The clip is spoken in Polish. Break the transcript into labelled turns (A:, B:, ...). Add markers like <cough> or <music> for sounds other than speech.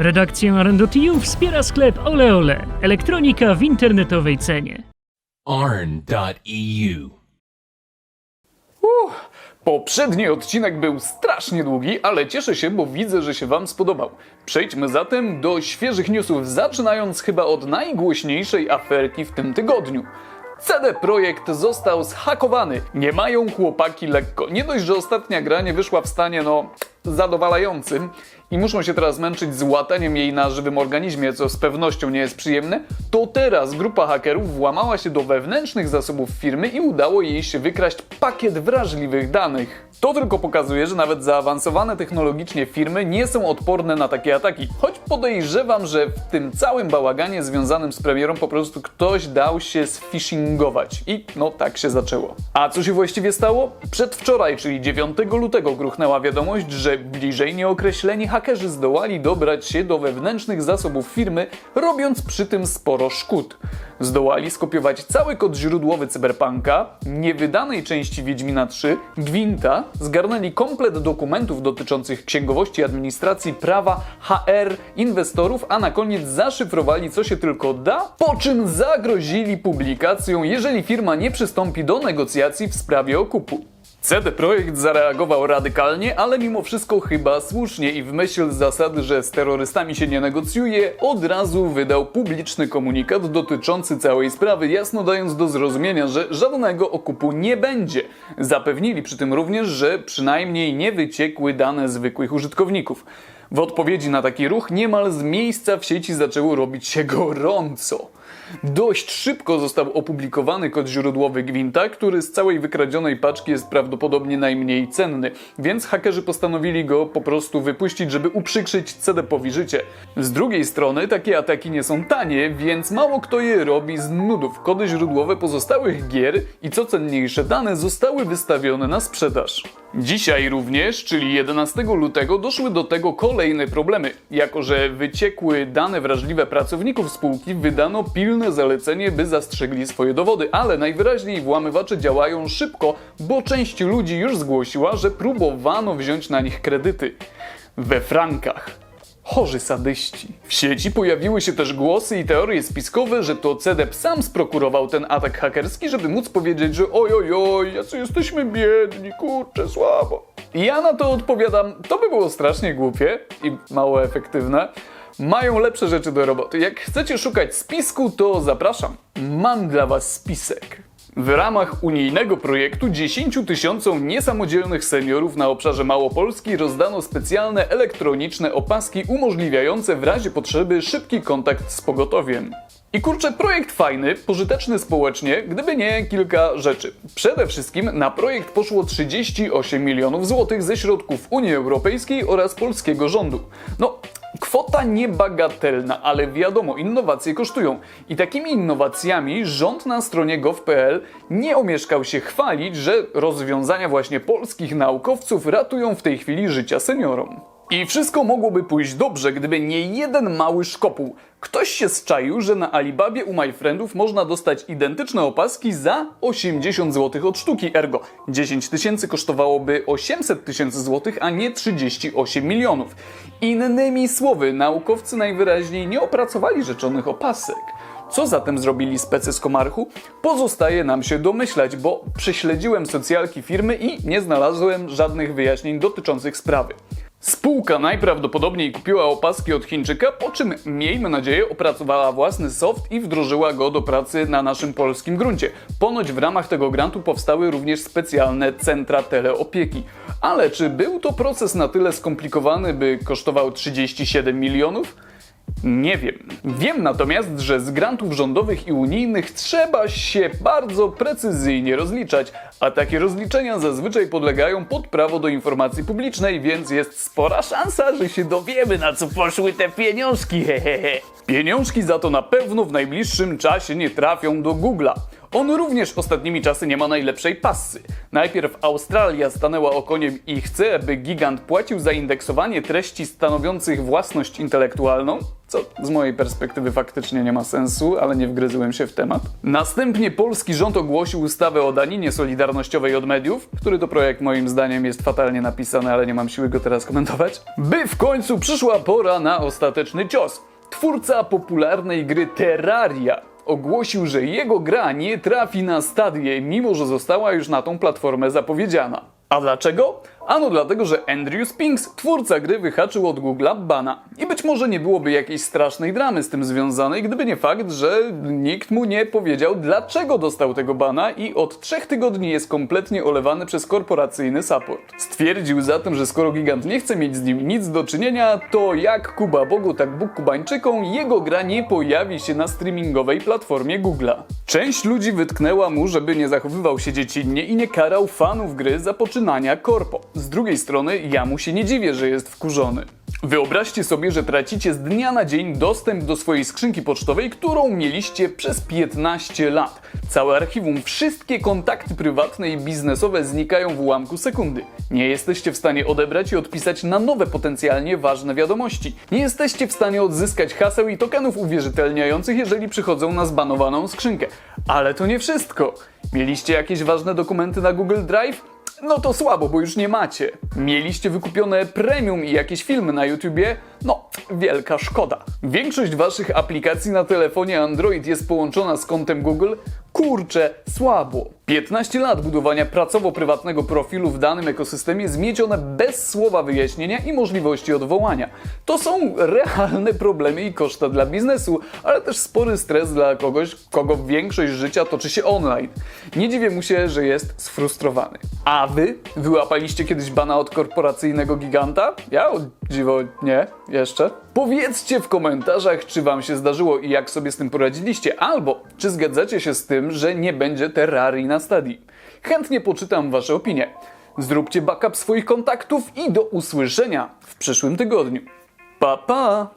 A: Redakcję Arendo.tu wspiera sklep Oleole. Elektronika w internetowej cenie.
B: arn.eu.
C: Poprzedni odcinek był strasznie długi, ale cieszę się, bo widzę, że się Wam spodobał. Przejdźmy zatem do świeżych newsów, zaczynając chyba od najgłośniejszej aferki w tym tygodniu. CD Projekt został zhakowany. Nie mają chłopaki lekko. Nie dość, że ostatnia gra nie wyszła w stanie, no, zadowalającym i muszą się teraz męczyć z łataniem jej na żywym organizmie, co z pewnością nie jest przyjemne, to teraz grupa hakerów włamała się do wewnętrznych zasobów firmy i udało jej się wykraść pakiet wrażliwych danych. To tylko pokazuje, że nawet zaawansowane technologicznie firmy nie są odporne na takie ataki. Choć podejrzewam, że w tym całym bałaganie związanym z premierą po prostu ktoś dał się sphishingować. I no tak się zaczęło. A co się właściwie stało? Przedwczoraj, czyli 9 lutego gruchnęła wiadomość, że bliżej nieokreśleni hakerzy zdołali dobrać się do wewnętrznych zasobów firmy, robiąc przy tym sporo szkód. Zdołali skopiować cały kod źródłowy Cyberpunka, niewydanej części Wiedźmina 3, Gwinta, zgarnęli komplet dokumentów dotyczących księgowości, administracji, prawa, HR, inwestorów, a na koniec zaszyfrowali co się tylko da, po czym zagrozili publikacją, jeżeli firma nie przystąpi do negocjacji w sprawie okupu. CD Projekt zareagował radykalnie, ale mimo wszystko chyba słusznie i w myśl zasady, że z terrorystami się nie negocjuje, od razu wydał publiczny komunikat dotyczący całej sprawy, jasno dając do zrozumienia, że żadnego okupu nie będzie. Zapewnili przy tym również, że przynajmniej nie wyciekły dane zwykłych użytkowników. W odpowiedzi na taki ruch niemal z miejsca w sieci zaczęło robić się gorąco. Dość szybko został opublikowany kod źródłowy Gwinta, który z całej wykradzionej paczki jest prawdopodobnie najmniej cenny, więc hakerzy postanowili go po prostu wypuścić, żeby uprzykrzyć CD-powi życie. Z drugiej strony takie ataki nie są tanie, więc mało kto je robi z nudów. Kody źródłowe pozostałych gier i co cenniejsze dane zostały wystawione na sprzedaż. Dzisiaj również, czyli 11 lutego, doszły do tego kolejne problemy. Jako, że wyciekły dane wrażliwe pracowników spółki, wydano pilne zalecenie, by zastrzegli swoje dowody, ale najwyraźniej włamywacze działają szybko, bo część ludzi już zgłosiła, że próbowano wziąć na nich kredyty. We frankach. Chorzy sadyści. W sieci pojawiły się też głosy i teorie spiskowe, że to CDEP sam sprokurował ten atak hakerski, żeby móc powiedzieć, że oj, oj, oj, jacy jesteśmy biedni, kurczę, słabo. Ja na to odpowiadam, to by było strasznie głupie i mało efektywne. Mają lepsze rzeczy do roboty. Jak chcecie szukać spisku, to zapraszam. Mam dla was spisek. W ramach unijnego projektu 10 tysiącom niesamodzielnych seniorów na obszarze Małopolski rozdano specjalne elektroniczne opaski umożliwiające w razie potrzeby szybki kontakt z pogotowiem. I kurczę, projekt fajny, pożyteczny społecznie, gdyby nie kilka rzeczy. Przede wszystkim na projekt poszło 38 milionów złotych ze środków Unii Europejskiej oraz polskiego rządu. No, Kwota niebagatelna, ale wiadomo, innowacje kosztują. I takimi innowacjami rząd na stronie gov.pl nie omieszkał się chwalić, że rozwiązania właśnie polskich naukowców ratują w tej chwili życia seniorom. I wszystko mogłoby pójść dobrze, gdyby nie jeden mały szkopuł. Ktoś się zczaił, że na Alibabie u MyFriendów można dostać identyczne opaski za 80 zł od sztuki, ergo 10 tysięcy kosztowałoby 800 tysięcy złotych, a nie 38 milionów. Innymi słowy, naukowcy najwyraźniej nie opracowali rzeczonych opasek. Co zatem zrobili specy z Komarchu? Pozostaje nam się domyślać, bo prześledziłem socjalki firmy i nie znalazłem żadnych wyjaśnień dotyczących sprawy. Spółka najprawdopodobniej kupiła opaski od Chińczyka, po czym, miejmy nadzieję, opracowała własny soft i wdrożyła go do pracy na naszym polskim gruncie. Ponoć w ramach tego grantu powstały również specjalne centra teleopieki. Ale czy był to proces na tyle skomplikowany, by kosztował 37 milionów? Nie wiem. Wiem natomiast, że z grantów rządowych i unijnych trzeba się bardzo precyzyjnie rozliczać, a takie rozliczenia zazwyczaj podlegają pod prawo do informacji publicznej, więc jest spora szansa, że się dowiemy na co poszły te pieniążki. Hehehe. <laughs> Pieniążki za to na pewno w najbliższym czasie nie trafią do Google'a. On również ostatnimi czasy nie ma najlepszej passy. Najpierw Australia stanęła okoniem i chce, by gigant płacił za indeksowanie treści stanowiących własność intelektualną, co z mojej perspektywy faktycznie nie ma sensu, ale nie wgryzłem się w temat. Następnie polski rząd ogłosił ustawę o daninie solidarnościowej od mediów, który to projekt moim zdaniem jest fatalnie napisany, ale nie mam siły go teraz komentować. By w końcu przyszła pora na ostateczny cios. Twórca popularnej gry Terraria ogłosił, że jego gra nie trafi na stadię, mimo że została już na tą platformę zapowiedziana. A dlaczego? Ano dlatego, że Andrew Spinks, twórca gry, wyhaczył od Google'a bana. I być może nie byłoby jakiejś strasznej dramy z tym związanej, gdyby nie fakt, że nikt mu nie powiedział, dlaczego dostał tego bana i od trzech tygodni jest kompletnie olewany przez korporacyjny support. Stwierdził zatem, że skoro gigant nie chce mieć z nim nic do czynienia, to jak Kuba Bogu, tak Bóg Kubańczykom, jego gra nie pojawi się na streamingowej platformie Google'a. Część ludzi wytknęła mu, żeby nie zachowywał się dziecinnie i nie karał fanów gry za poczynania korpo. Z drugiej strony, ja mu się nie dziwię, że jest wkurzony. Wyobraźcie sobie, że tracicie z dnia na dzień dostęp do swojej skrzynki pocztowej, którą mieliście przez 15 lat. Całe archiwum, wszystkie kontakty prywatne i biznesowe znikają w ułamku sekundy. Nie jesteście w stanie odebrać i odpisać na nowe potencjalnie ważne wiadomości. Nie jesteście w stanie odzyskać haseł i tokenów uwierzytelniających, jeżeli przychodzą na zbanowaną skrzynkę. Ale to nie wszystko. Mieliście jakieś ważne dokumenty na Google Drive? No to słabo, bo już nie macie. Mieliście wykupione premium i jakieś filmy na YouTubie? No, wielka szkoda. Większość waszych aplikacji na telefonie Android jest połączona z kontem Google? Kurczę, słabo. 15 lat budowania pracowo-prywatnego profilu w danym ekosystemie zmiecione bez słowa wyjaśnienia i możliwości odwołania. To są realne problemy i koszta dla biznesu, ale też spory stres dla kogoś, kogo większość życia toczy się online. Nie dziwię mu się, że jest sfrustrowany. A wy? Wyłapaliście kiedyś bana od korporacyjnego giganta? Ja o dziwo nie, jeszcze. Powiedzcie w komentarzach, czy wam się zdarzyło i jak sobie z tym poradziliście, albo czy zgadzacie się z tym, że nie będzie terrarii na. Chętnie poczytam wasze opinie. Zróbcie backup swoich kontaktów i do usłyszenia w przyszłym tygodniu. Pa pa!